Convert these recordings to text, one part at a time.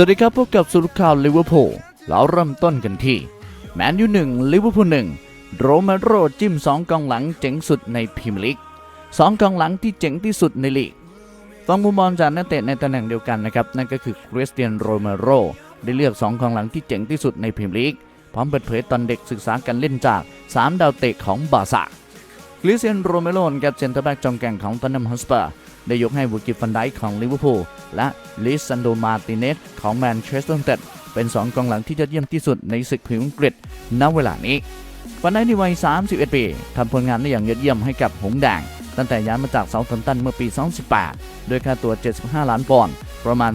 สวัสดีครับพบกับสุรข่าวลิเวอร์พูลเราเริ่มต้นกันที่ แมนยูหนึ่งลิเวอร์พูลหนึ่งโรมาโรจิ้มสองกองหลังเจ๋งสุดในพรีเมียร์ลีกสองกองหลังที่เจ๋งที่สุดในลีกฟังมุมมองจากนักเตะในตำแหน่งเดียวกันนะครับ นั่นก็คือคริสเตียนโรมาโรได้เลือกสองกองหลังที่เจ๋งที่สุดในพรีเมียร์ลีกพร้อมเปิดเผยตอนเด็กศึกษาการเล่นจากสามดาวเตะของบาร์ซ่าคริสเตียนโรเมโรกับเซนเตอร์แบ็กจอมแก่งของตันนัมฮอสเปอร์ ได้ยกให้วูกิฟันไดของลิเวอร์พูลและลิซันโดมาติเนสของแมนเชสเตอร์ยูไนเต็ดเป็น 2กองหลังที่ยอดเยี่ยมที่สุดในศึกพรีเมียร์อังกฤษณเวลานี้ฟันไดในวัย 31 ปีทำผลงานได้อย่างยอดเยี่ยมให้กับหงส์แดงตั้งแต่ย้ายมาจากเซาท์แฮมป์ตันเมื่อปี 2018โดยค่าตัว 75 ล้านปอนด์ ประมาณ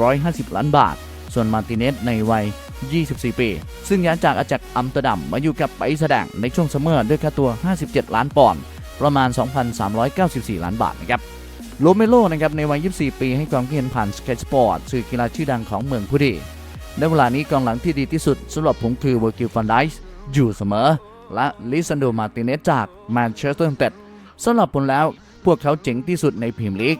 3,150 ล้านบาท ส่วนมาร์ติเนสในวัย 24 ปี ซึ่งย้ายจากอาจากอัมเตอร์ดัมมาอยู่กับไปแสดงในช่วงซัมเมอร์ด้วยค่าตัว 57 ล้านปอนด์ ประมาณ 2,394 ล้านบาทนะครับ โรเมโรนะครับในวัย 24 ปีให้ความคิดเห็นผ่านสเก็ตสปอร์ตสื่อกีฬาชื่อดังของเมืองพุดีในเวลานี้กองหลังที่ดีที่สุดสำหรับผมคือเวอร์กิลฟันไดส์อยู่เสมอ และลิซันโดมาติเนสจากแมนเชสเตอร์ยูไนเต็ดสำหรับผมแล้วพวกเขาเจ๋งที่สุดในพรีเมียร์ลีก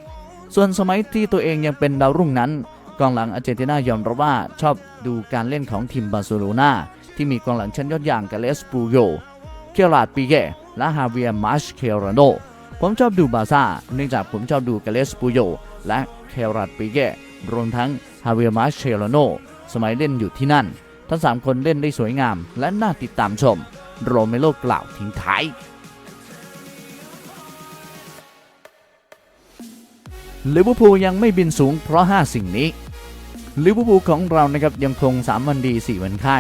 ส่วนสมัยที่ตัวเองยังเป็นดาวรุ่งนั้น กองหลังอาร์เจนตินายอมรับว่าชอบดูการเล่นของทีมบาร์เซโลนาที่มีกองหลังชั้นยอดอย่างกาเลสปูโย เคลาดปิเกและฮาเวียมาชเครโน ผมชอบดูบาซ่า เนื่องจากผมชอบดูกาเลสปูโย และเคราดปิเกรวมทั้งฮาเวียมาชเคราโน สมัยเล่นอยู่ที่นั่น ทั้งสามคนเล่นได้สวยงาม และน่าติดตามชม โรเมโลกล่าวทิ้งท้ายลิเวอร์พูลยังไม่บินสูงเพราะ 5 สิ่งนี้ลิเวอร์พูลของเรานะครับยังคง 3 วันดี 4 วันไข้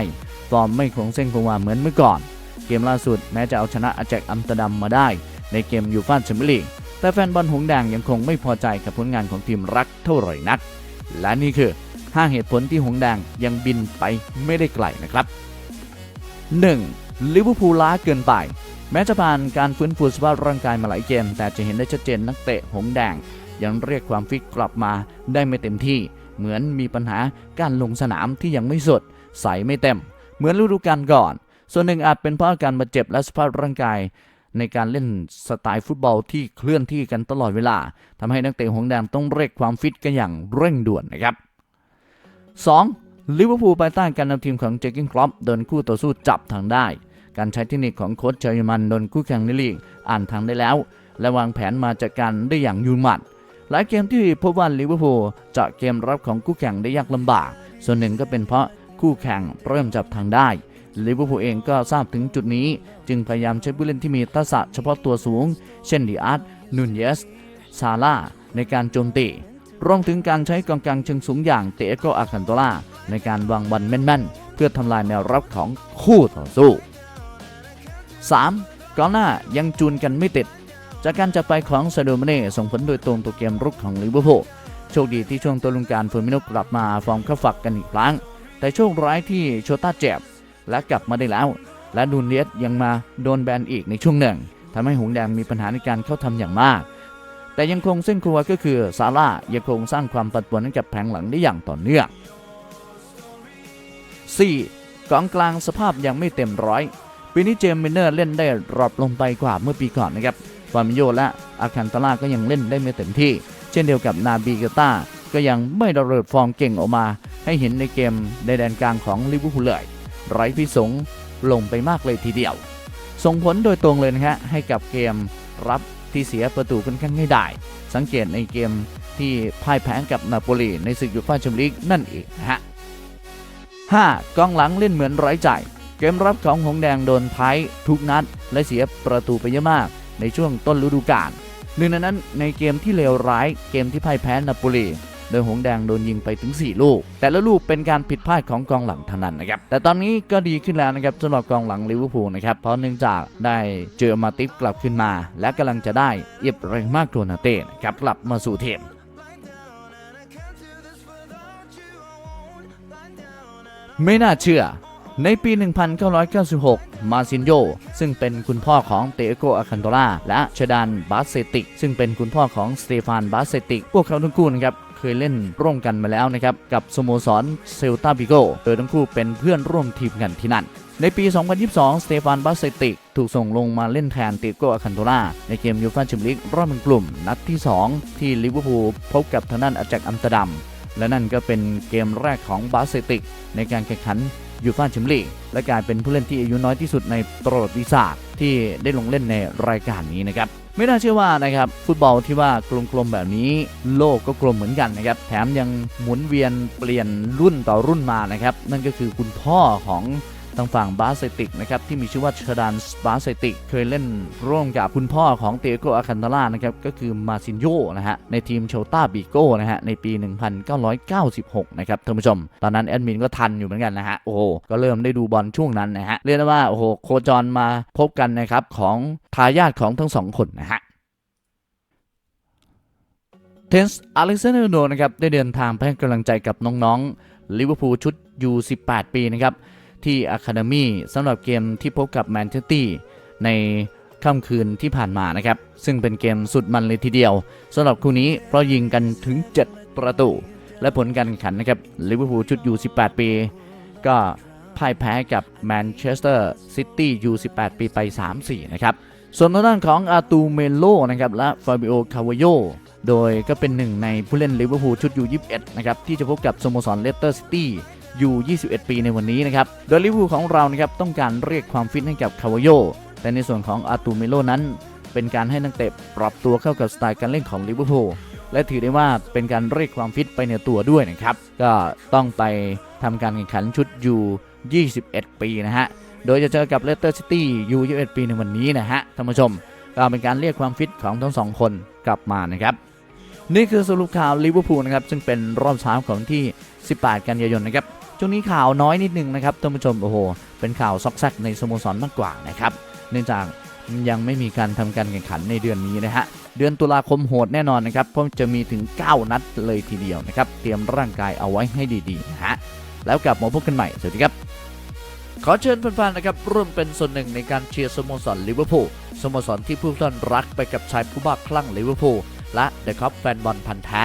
ฟอร์มไม่คงเส้นคงวาเหมือนเมื่อก่อน เกมล่าสุดแม้จะเอาชนะอาแจกอัมสเตอร์ดัมมาได้ ในเกมยูฟ่าแชมเปี้ยนลีกแต่แฟนบอลหงแดงยังคงไม่พอใจกับผลงานของทีมรักเท่าไหร่นัก และนี่คือ 5 เหตุผลที่หงแดงยังบินไปไม่ได้ไกลนะครับ 1. ลิเวอร์พูลล้าเกินไป แม้จะผ่านการฟื้นฟูสภาพร่างกายมาหลายเกม แต่จะเห็นได้ชัดเจนนักเตะหงแดง ยังเรียกความฟิตกลับมาได้ไม่เต็มที่ เหมือนมีปัญหาการลงสนามที่ยังไม่สดใสไม่เต็ม เหมือนฤดูกาลก่อน ส่วนหนึ่งอาจเป็นเพราะอาการบาดเจ็บและสภาพร่างกาย ในการเล่นสไตล์ฟุตบอลที่เคลื่อนที่กันตลอดเวลาทำให้นักเตะหงแดงต้องเร่งความฟิตกันอย่างเร่งด่วนนะครับ 2. ลิเวอร์พูลภายใต้การนำทีมของเจอร์เกินครอปโดนคู่ต่อสู้จับทางได้ การใช้เทคนิคของโค้ชเชอร์มันโดนคู่แข่งในลีกอ่านทางได้แล้ว และวางแผนมาจัดการได้อย่างยุ่งมัดหลายเกมที่พบว่าลิเวอร์พูลเจาะเกมรับของคู่แข่งได้ยากลำบาก ส่วนหนึ่งก็เป็นเพราะคู่แข่งเริ่มจับทางได้ ลิเวอร์พูลเองก็ทราบถึงจุดนี้ จึงพยายามใช้ผู้เล่นที่มีทักษะเฉพาะตัวสูง เช่นดิอาร์ตนูนเยสซาร่าในการโจมตีรวมถึงการใช้กองกลางเชิงสูงอย่างเตโกอาคันโตลาในการวางบอลแม่นๆ เพื่อทำลายแนวรับของคู่ต่อสู้ 3. กองหน้ายังจูนกันไม่ติด จากการจับไปของซาโดมเน่ส่งผลโดยตรงต่อเกมรุกของลิเวอร์พูลโชคดีที่ช่วงต้นฤดูกาลเฟอร์มิโนกลับมาฟอร์มเข้าฝักกันอีกครั้ง แต่โชคร้ายที่โชต้าเจ็บ และกลับมาได้แล้ว และดูนเลียสยังมาโดนแบนอีกในช่วงหนึ่งทำให้หงแดงมีปัญหาในการเข้าทำอย่างมาก แต่ยังคงเส้นครัวก็คือซาร่ายังคงสร้างความปั่นป่วนให้กับแผงหลังได้อย่างต่อเนื่อง 4. กองกลางสภาพยังไม่เต็มร้อยปีนี้เจมส์มินเนอร์เล่นได้รอบลงไปกว่าเมื่อปีก่อนนะครับฟาร์มิโยและอาคันตาลาก็ยังเล่นได้ไม่เต็มที่ เช่นเดียวกับนาบีเกต้าก็ยังไม่ดำเนินฟอร์มเก่งออกมา ให้เห็นในเกมในแดนกลางของลิเวอร์พูลเลย ไร้พิสงลงไปมากเลยทีเดียว ส่งผลโดยตรงเลยนะฮะให้กับเกมรับที่เสียประตูค่อนข้างง่ายได้ สังเกตในเกมที่พ่ายแพ้กับนาโปลีในศึกยูฟ่าแชมเปี้ยนลีกนั่นเองนะฮะ 5. กองหลังเล่นเหมือนไร้ใจ เกมรับของหงแดงโดนท้ายทุกนัด และเสียประตูไปเยอะมาก ในช่วงต้นฤดูกาลหนึ่งในนั้นในเกมที่เลวร้ายเกมที่พ่ายแพ้นาโปลี โดยหงแดงโดนยิงไปถึง 4 ลูก แต่ละลูกเป็นการผิดพลาดของกองหลังท่านั้นนะครับ แต่ตอนนี้ก็ดีขึ้นแล้วนะครับสำหรับกองหลังลิเวอร์พูลนะครับ เพราะเนื่องจากได้เจอมาติฟกลับขึ้นมา และกำลังจะได้เอียบเรงมากโกนาเต้นะครับกลับมาสู่ทีมไม่น่าเชื่อ ในปี 1996 มาซินโย ซึ่งเป็นคุณพ่อของเตโกอาคันโตลาและเชดานบาสเซติก ซึ่งเป็นคุณพ่อของสเตฟานบาสเซติก พวกเขาทั้งคู่นะครับ เคยเล่นร่วมกันมาแล้วนะครับ กับสโมสรเซลตาบิโกโดยทั้งคู่เป็นเพื่อนร่วมทีมกันที่นั่น ในปี 2022 สเตฟานบาสเซติก ถูกส่งลงมาเล่นแทนเตโกอาคันโตลาในเกมยูฟ่าแชมเปี้ยนลีกรอบเป็นกลุ่ม นัดที่ 2 ที่ลิเวอร์พูลพบกับทางด้านอาแจกอัมสเตอร์ดัมและนั่นก็เป็นเกมแรกของบาสเซติก ในการแข่งขันยูฟ่าแชมเปี้ยนลีกและกลายเป็นผู้เล่นที่อายุน้อยที่สุดในประวัติศาสตร์ที่ได้ลงเล่นในรายการนี้นะครับ ไม่น่าเชื่อว่านะครับฟุตบอลที่ว่ากลมๆแบบนี้ โลกก็กลมเหมือนกันนะครับแถมยังหมุนเวียนเปลี่ยนรุ่นต่อรุ่นมานะครับนั่นก็คือคุณพ่อของางฝั่งบาสเซติกนะครับที่มีชื่อว่าเชดานบาสเซติกเคยเล่นร่วมกับคุณพ่อของเตโกอาคันตาล่านะครับก็คือมาซินโยนะฮะในทีมโชต้าบิโก้นะฮะในปี 1996 นะครับท่านผู้ชม ตอนนั้นแอดมินก็ทันอยู่เหมือนกันนะฮะโอ้โหก็เริ่มได้ดูบอลช่วงนั้นนะฮะเรียกได้ว่าโอ้โหโคจรมาพบกันนะครับของทายาทของทั้งสองคนนะฮะเทนส์อเล็กซานเดอร์โนนะครับได้เดินทางไปให้กำลังใจกับน้องๆลิเวอร์พูลชุด U18 ปีนะครับ ที่อะคาเดมี่สำหรับเกมที่พบกับแมนเชสเตอร์ในค่ำคืนที่ผ่านมานะครับ ซึ่งเป็นเกมสุดมันเลยทีเดียวสำหรับคู่นี้เพราะยิงกันถึง 7 ประตู และผลการแข่งขันนะครับลิเวอร์พูลชุด U18 ปี ก็พ่ายแพ้กับแมนเชสเตอร์ซิตี้ U18 ปีไป 3-4 นะครับ ส่วนทางด้านของอาตูเมโลนะครับและฟาบิโอคาวโยโดยก็เป็นหนึ่งในผู้เล่นลิเวอร์พูลชุดยู21 นะครับ ที่จะพบกับสโมสรเลสเตอร์ซิตี้ ยู21 ปีในวันนี้นะครับ โดยลิเวอร์พูลของเรานะครับต้องการเรียกความฟิตให้กับคาวโย แต่ในส่วนของอาตูเมโลนั้น เป็นการให้นักเตะปรับตัวเข้ากับสไตล์การเล่นของลิเวอร์พูลและถือได้ว่าเป็นการเรียกความฟิตไปในตัวด้วยนะครับ ก็ต้องไปทำการแข่งขันชุดยู21 ปีนะฮะ โดยจะเจอกับเลสเตอร์ซิตี้ยู21 ปีในวันนี้นะฮะท่านผู้ชม ก็เป็นการเรียกความฟิตของทั้งสองคนกลับมานะครับ นี่คือสรุปข่าวลิเวอร์พูลนะครับ ซึ่งเป็นรอบเช้าของที่ 18 กันยายนนะครับ ช่วงนี้ข่าวน้อยนิดนึงนะครับท่านผู้ชมโอ้โหเป็นข่าวซอกแซกในสโมสรมากกว่านะครับเนื่องจากยังไม่มีการทำการแข่งขันในเดือนนี้นะฮะเดือนตุลาคมโหดแน่นอนนะครับเพราะจะมีถึง 9 นัดเลยทีเดียวนะครับเตรียมร่างกายเอาไว้ให้ดีๆนะฮะแล้วกลับมาพบกันใหม่สวัสดีครับขอเชิญแฟนๆนะครับร่วมเป็นส่วนหนึ่งในการเชียร์สโมสรลิเวอร์พูลสโมสรที่ผู้ท่านรักไปกับชายผู้บ้าคลั่งลิเวอร์พูลและเดอะคัพแฟนบอลพันธ์แท้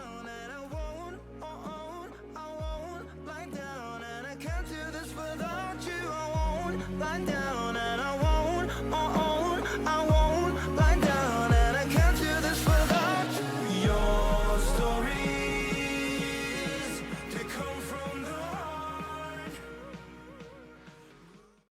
find.